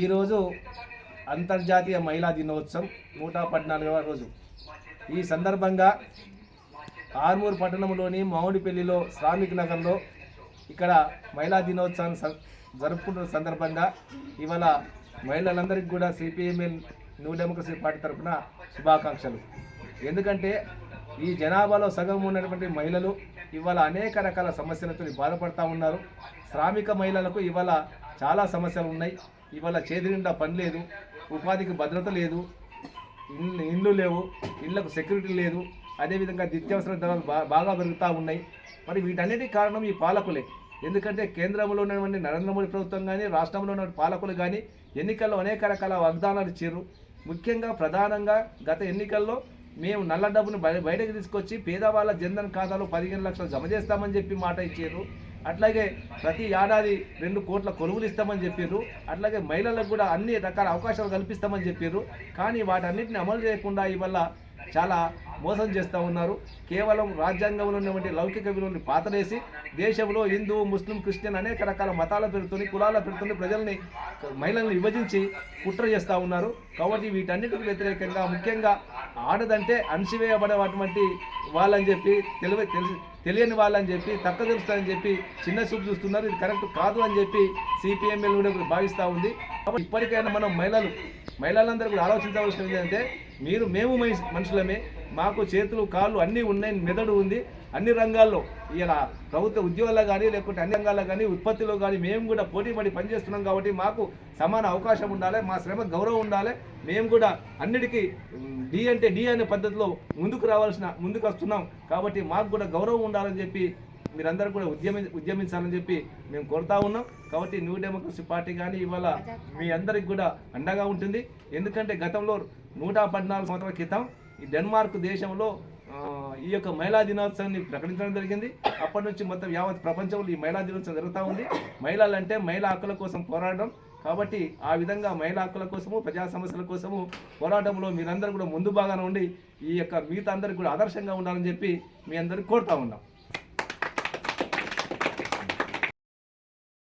ఈరోజు అంతర్జాతీయ మహిళా దినోత్సవం నూట పద్నాలుగవ రోజు. ఈ సందర్భంగా ఆర్మూర్ పట్టణంలోని మామిడిపల్లిలో శ్రామిక్ నగర్లో ఇక్కడ మహిళా దినోత్సవాన్ని జరుపుకుంటున్న సందర్భంగా ఇవాళ మహిళలందరికీ కూడా సిపిఎంఎల్ న్యూ డెమోక్రసీ పార్టీ తరఫున శుభాకాంక్షలు. ఎందుకంటే ఈ జనాభాలో సగం ఉన్నటువంటి మహిళలు ఇవాళ అనేక రకాల సమస్యలతో బాధపడతా ఉన్నారు. శ్రామిక మహిళలకు ఇవాళ చాలా సమస్యలు ఉన్నాయి. ఇవాళ చేతి నిండా పని లేదు ఉపాధికి భద్రత లేదు ఇల్లు ఇండ్లు లేవు ఇళ్ళకు సెక్యూరిటీ లేదు అదేవిధంగా నిత్యావసర ధరలు బాగా పెరుగుతూ ఉన్నాయి. మరి వీటన్నిటి కారణం ఈ పాలకులే. ఎందుకంటే కేంద్రంలో ఉన్నటువంటి నరేంద్ర మోడీ ప్రభుత్వం కానీ రాష్ట్రంలో ఉన్న పాలకులు కానీ ఎన్నికల్లో అనేక రకాల వాగ్దానాలు ఇచ్చారు ముఖ్యంగా ప్రధానంగా గత ఎన్నికల్లో మేము నల్ల డబ్బును బయటకు తీసుకొచ్చి పేదవాళ్ళ జన్ధన్ ఖాతాలో పదిహేను లక్షలు జమ చేస్తామని చెప్పి మాట ఇచ్చారు అట్లాగే ప్రతి ఏడాది రెండు కోట్ల కొలువులు ఇస్తామని చెప్పారు అట్లాగే మహిళలకు కూడా అన్ని రకాల అవకాశాలు కల్పిస్తామని చెప్పారు కానీ వాటన్నిటిని అమలు చేయకుండా ఇవల్ల చాలా మోసం చేస్తూ ఉన్నారు. కేవలం రాజ్యాంగంలో ఉన్నటువంటి లౌకిక విలువలను పాతలేసి దేశంలో హిందూ ముస్లిం క్రిస్టియన్ అనేక రకాల మతాల పేరుతోని కులాల పెరుగుతుంది ప్రజల్ని మహిళల్ని విభజించి కుట్ర చేస్తూ ఉన్నారు. కాబట్టి వీటన్నిటికి వ్యతిరేకంగా ముఖ్యంగా ఆడదంటే అణచివేయబడేటువంటి వాళ్ళని చెప్పి తెలివి తెలిసి తెలియని వాళ్ళని చెప్పి తక్కువ తెలుస్తారని చెప్పి చిన్న చూపు చూస్తున్నారు. ఇది కరెక్ట్ కాదు అని చెప్పి సిపిఎంఎల్ కూడా ఇప్పుడు భావిస్తూ ఉంది. కాబట్టి ఇప్పటికైనా మనం మహిళలు మహిళలందరూ కూడా ఆలోచించవలసింది ఏంటంటే మీరు మేము మనిషి- మనుషులమే మాకు చేతులు కాళ్ళు అన్నీ ఉన్నాయి మెదడు ఉంది అన్ని రంగాల్లో. ఇలా ప్రభుత్వ ఉద్యోగాల్లో కానీ లేకుంటే అన్ని రంగాల్లో కానీ ఉత్పత్తిలో కానీ మేము కూడా పోటీ పడి పనిచేస్తున్నాం కాబట్టి మాకు సమాన అవకాశం ఉండాలి మా శ్రమ గౌరవం ఉండాలి. మేము కూడా అన్నిటికీ డి అంటే డి అనే పద్ధతిలో ముందుకు రావాల్సిన ముందుకు వస్తున్నాం. కాబట్టి మాకు కూడా గౌరవం ఉండాలని చెప్పి మీరందరూ కూడా ఉద్యమి ఉద్యమించాలని చెప్పి మేము కోరుతా ఉన్నాం. కాబట్టి న్యూ డెమోక్రసీ పార్టీ కానీ ఇవాళ మీ అందరికి కూడా అండగా ఉంటుంది. ఎందుకంటే గతంలో నూట పద్నాలుగు సంవత్సరాల క్రితం ఈ డెన్మార్క్ దేశంలో ఈ యొక్క మహిళా దినోత్సవాన్ని ప్రకటించడం జరిగింది. అప్పటి నుంచి మొత్తం యావత్ ప్రపంచంలో ఈ మహిళా దినోత్సవం జరుగుతూ ఉంది. మహిళలు అంటే మహిళా హక్కుల కోసం పోరాడడం. కాబట్టి ఆ విధంగా మహిళా హక్కుల కోసము ప్రజా సమస్యల కోసము పోరాటంలో మీరందరూ కూడా ముందు భాగాన ఉండి ఈ యొక్క మిగతా అందరికి కూడా ఆదర్శంగా ఉండాలని చెప్పి మీ అందరికి కోరుతా ఉన్నాం.